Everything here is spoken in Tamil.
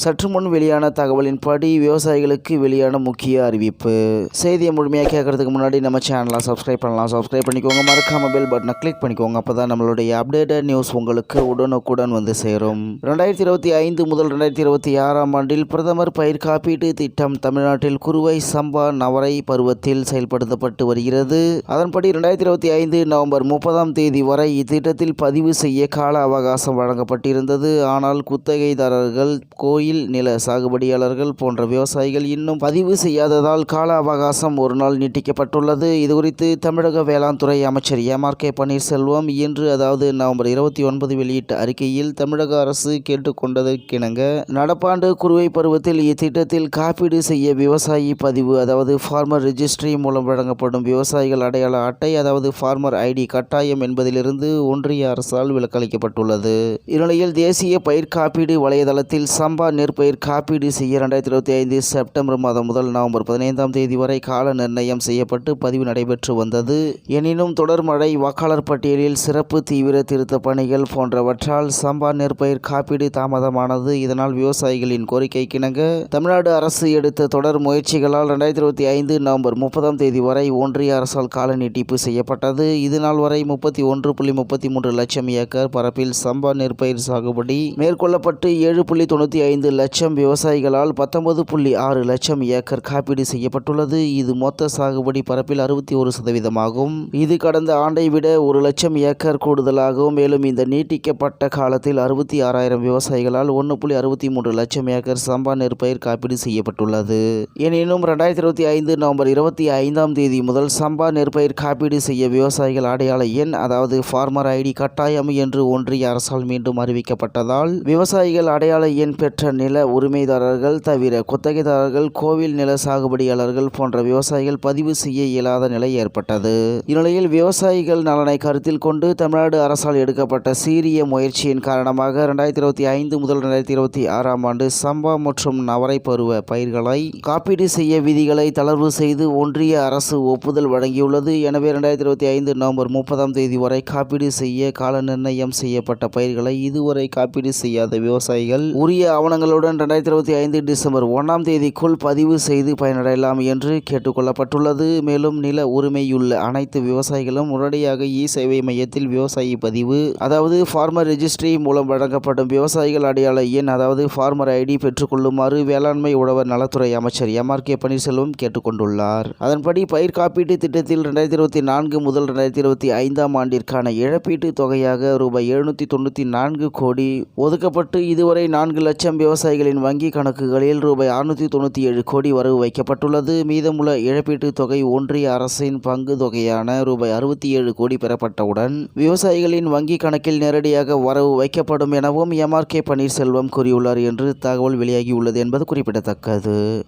சற்று முன் வெளியான தகவலின்படி விவசாயிகளுக்கு வெளியான முக்கிய அறிவிப்பு. செய்தியை முழுமையாக கேட்கறதுக்கு முன்னாடி நம்ம சேனலை சப்ஸ்கிரைப் பண்ணலாம். சப்ஸ்கிரைப் பண்ணிக்கோங்க. மறக்காம பெல் பட்டனை கிளிக் பண்ணிக்கோங்க. அப்போ தான் நம்மளுடைய அப்டேட்டட் நியூஸ் உங்களுக்கு உடனுக்குடன் வந்து சேரும். ரெண்டாயிரத்தி இருபத்தி ஐந்து முதல் ரெண்டாயிரத்தி இருபத்தி ஆறாம் ஆண்டில் பிரதமர் பயிர் காப்பீட்டு திட்டம் தமிழ்நாட்டில் குறுவை சம்பா நவரை பருவத்தில் செயல்படுத்தப்பட்டு வருகிறது. அதன்படி ரெண்டாயிரத்தி இருபத்தி ஐந்து நவம்பர் முப்பதாம் தேதி வரை இத்திட்டத்தில் பதிவு செய்ய கால அவகாசம் வழங்கப்பட்டிருந்தது. ஆனால் குத்தகைதாரர்கள் கோயில் நில சாகுபடியாளர்கள் போன்ற விவசாயிகள் இன்னும் பதிவு செய்யாததால் கால அவகாசம் ஒரு நாள் நீட்டிக்கப்பட்டுள்ளது. இதுகுறித்து தமிழக வேளாண் துறை அமைச்சர் எம் ஆர் கே. பன்னீர்செல்வம் இன்று அதாவது நவம்பர் இருபத்தி ஒன்பது வெளியிட்ட அறிக்கையில் தமிழக அரசு கேட்டுக்கொண்டதற்கிணங்க நடப்பாண்டு குறுவை பருவத்தில் இத்திட்டத்தில் காப்பீடு செய்ய விவசாயி பதிவு அதாவது ஃபார்மர் ரிஜிஸ்ட்ரி மூலம் வழங்கப்படும் விவசாயிகள் அடையாள அட்டை அதாவது ஃபார்மர் ஐடி கட்டாயம் என்பதிலிருந்து ஒன்றிய அரசால் விலக்களிக்கப்பட்டுள்ளது. இந்நிலையில் தேசிய பயிர் காப்பீடு வலைதளத்தில் சம்பா நெற்பயிர் காப்பீடு செய்ய ரெண்டாயிரத்தி இருபத்தி ஐந்து செப்டம்பர் மாதம் முதல் நவம்பர் பதினைந்தாம் தேதி வரை கால நிர்ணயம் செய்யப்பட்டு பதிவு நடைபெற்று வந்தது. எனினும் தொடர் மழை வாக்காளர் பட்டியலில் சிறப்பு தீவிர திருத்த பணிகள் போன்றவற்றால் சம்பா நெற்பயிர் காப்பீடு தாமதமானது. இதனால் விவசாயிகளின் கோரிக்கைக்கிணங்க தமிழ்நாடு அரசு எடுத்த தொடர் முயற்சிகளால் ரெண்டாயிரத்தி இருபத்தி ஐந்து நவம்பர் முப்பதாம் தேதி வரை ஒன்றிய அரசால் கால நீட்டிப்பு செய்யப்பட்டது. இதனால் வரை முப்பத்தி ஒன்று புள்ளி முப்பத்தி மூன்று லட்சம் ஏக்கர் பரப்பில் சம்பா நெற்பயிர் சாகுபடி மேற்கொள்ளப்பட்டு ஏழு புள்ளி தொண்ணூற்றி ஐந்து லட்சம் விவசாயிகளால் பத்தொன்பது புள்ளி ஆறு லட்சம் ஏக்கர் காப்பீடு செய்யப்பட்டுள்ளது. இது மொத்த சாகுபடி பரப்பில் அறுபத்தி ஒரு சதவீதமாகும். இது கடந்த ஆண்டை விட ஒரு லட்சம் ஏக்கர் கூடுதலாகும் மேலும் இந்த நீட்டிக்கப்பட்ட காலத்தில் அறுபத்தி ஆறாயிரம் விவசாயிகளால் ஒன்று புள்ளி அறுபத்தி மூன்று லட்சம் ஏக்கர் சம்பா நெற்பயிர் காப்பீடு செய்யப்பட்டுள்ளது. எனினும் ரெண்டாயிரத்தி இருபத்தி ஐந்து நவம்பர் இருபத்தி ஐந்தாம் தேதி முதல் சம்பா நெற்பயிர் காப்பீடு செய்ய விவசாயிகள் அடையாள எண் அதாவது ஃபார்மர் ஐடி கட்டாயம் என்று ஒன்றிய அரசால் மீண்டும் அறிவிக்கப்பட்டதால் விவசாயிகள் அடையாள எண் பெற்ற நில உரிமைதாரர்கள் தவிர குத்தகைதாரர்கள் கோவில் நில சாகுபடியாளர்கள் போன்ற விவசாயிகள் பதிவு செய்ய இயலாத நிலை ஏற்பட்டது. இந்நிலையில் விவசாயிகள் நலனை கருத்தில் கொண்டு தமிழ்நாடு அரசால் எடுக்கப்பட்ட சீரிய முயற்சியின் காரணமாக ரெண்டாயிரத்தி இருபத்தி ஐந்து முதல் ரெண்டாயிரத்தி இருபத்தி ஆறாம் ஆண்டு சம்பா மற்றும் நவரை பருவ பயிர்களை காப்பீடு செய்ய விதிகளை தளர்வு செய்து ஒன்றிய அரசு ஒப்புதல் வழங்கியுள்ளது. எனவே இரண்டாயிரத்தி இருபத்தி ஐந்து நவம்பர் முப்பதாம் தேதி வரை காப்பீடு செய்ய கால நிர்ணயம் செய்யப்பட்ட பயிர்களை இதுவரை காப்பீடு செய்யாத விவசாயிகள் உரிய ஆவணங்களுடன் ரெண்டாயிரத்தி இருபத்தி ஐந்து டிசம்பர் ஒன்றாம் தேதிக்குள் பதிவு செய்து பயனடையலாம் என்று கேட்டுக்கொள்ளப்பட்டுள்ளது. மேலும் நில உரிமையுள்ள அனைத்து விவசாயிகளும் உடனடியாக இ சேவை மையத்தில் விவசாயி பதிவு அதாவது ஃபார்மர் ரெஜிஸ்ட்ரி மூலம் வழங்கப்படும் விவசாயிகள் அடையாள எண் அதாவது ஃபார்மர் ஐடி பெற்றுக்கொள்ளுமாறு வேளாண்மை உழவர் நலத்துறை அமைச்சர் எம். ஆர். கே. பன்னீர்செல்வம் கேட்டுக்கொண்டுள்ளார். அதன்படி பயிர் காப்பீட்டு திட்டத்தில் ரெண்டாயிரத்தி இருபத்தி நான்கு முதல் ரெண்டாயிரத்தி இருபத்தி ஐந்தாம் ஆண்டிற்கான இழப்பீட்டு தொகையாக ரூபாய் எழுநூற்றி தொண்ணூற்றி நான்கு கோடி ஒதுக்கப்பட்டு இதுவரை நான்கு லட்சம் விவசாயிகளின் வங்கி கணக்குகளில் ரூபாய் அறுநூற்றி தொண்ணூற்றி ஏழு கோடி வரவு வைக்கப்பட்டுள்ளது. மீதமுள்ள இழப்பீட்டுத் தொகை ஒன்றிய அரசின் பங்கு தொகையான ரூபாய் அறுபத்தி ஏழு கோடி பெறப்பட்டவுடன் விவசாயிகளின் வங்கி கணக்கில் நேரடியாக வரவு வைக்கப்படும் எனவும் எம் ஆர் கே பன்னீர்செல்வம் கூறியுள்ளார் என்று தகவல் வெளியாகியுள்ளது என்பது குறிப்பிடத்தக்கது.